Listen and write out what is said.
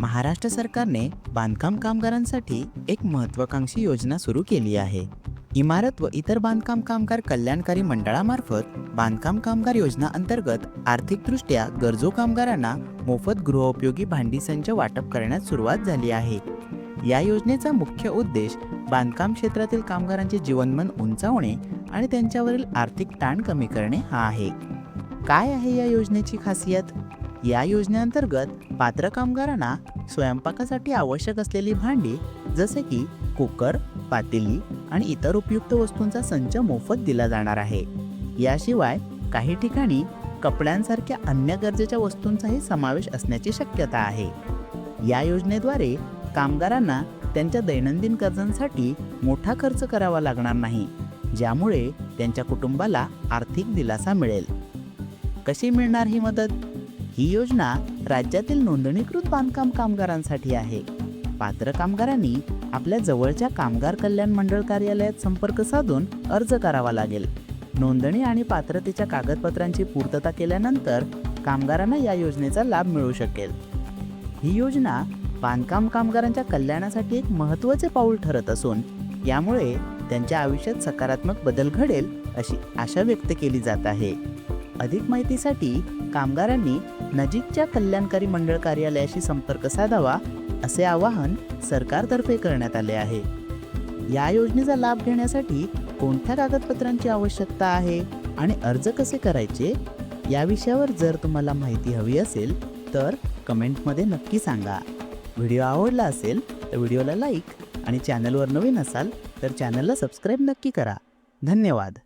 महाराष्ट्र सरकारने बांधकाम कामगारांसाठी एक महत्त्वाकांक्षी योजना सुरू केली आहे. इमारत व इतर बांधकाम कामगार कल्याणकारी मंडळामार्फत बांधकाम कामगार योजना अंतर्गत आर्थिकदृष्ट्या गरजू कामगारांना मोफत गृहोपयोगी भांडी संच वाटप करण्यास सुरुवात झाली आहे. या योजनेचा मुख्य उद्देश बांधकाम क्षेत्रातील कामगारांचे जीवनमान उंचावणे आणि त्यांच्यावरील आर्थिक ताण कमी करणे हा आहे. काय आहे या योजनेची खासियत? या योजनेअंतर्गत पात्र कामगारांना स्वयंपाकासाठी आवश्यक असलेली भांडी जसे की कुकर पातेली आणि इतर उपयुक्त वस्तूंचा संच मोफत दिला जाणार आहे. याशिवाय काही ठिकाणी कपड्यांसारख्या अन्य गरजेच्या वस्तूंचाही समावेश असण्याची शक्यता आहे. या योजनेद्वारे कामगारांना त्यांच्या दैनंदिन गरजांसाठी मोठा खर्च करावा लागणार नाही ज्यामुळे त्यांच्या कुटुंबाला आर्थिक दिलासा मिळेल. कशी मिळणार ही मदत? ही योजना राज्यातील नोंदणीकृत बांधकाम कामगारांसाठी आहे. पात्र कामगारांनी आपल्या जवळच्या कामगार कल्याण मंडळ कार्यालयात संपर्क साधून अर्ज करावा लागेल. नोंदणी आणि पात्रतेच्या कागदपत्रांची पूर्तता केल्यानंतर कामगारांना या योजनेचा लाभ मिळू शकेल. ही योजना बांधकाम कामगारांच्या कल्याणासाठी एक महत्त्वाचे पाऊल ठरत असून यामुळे त्यांच्या आयुष्यात सकारात्मक बदल घडेल अशी आशा व्यक्त केली जात आहे. अधिक माहितीसाठी कामगारांनी नजीकच्या कल्याणकारी मंडळ कार्यालयाशी संपर्क साधावा असे आवाहन सरकारतर्फे करण्यात आले आहे. या योजनेचा लाभ घेण्यासाठी कोणत्या कागदपत्रांची आवश्यकता आहे आणि अर्ज कसे करायचे या विषयावर जर तुम्हाला माहिती हवी असेल तर कमेंटमध्ये नक्की सांगा. व्हिडिओ आवडला असेल तर व्हिडिओला लाईक आणि चॅनलवर नवीन असाल तर चॅनलला सबस्क्राईब नक्की करा. धन्यवाद.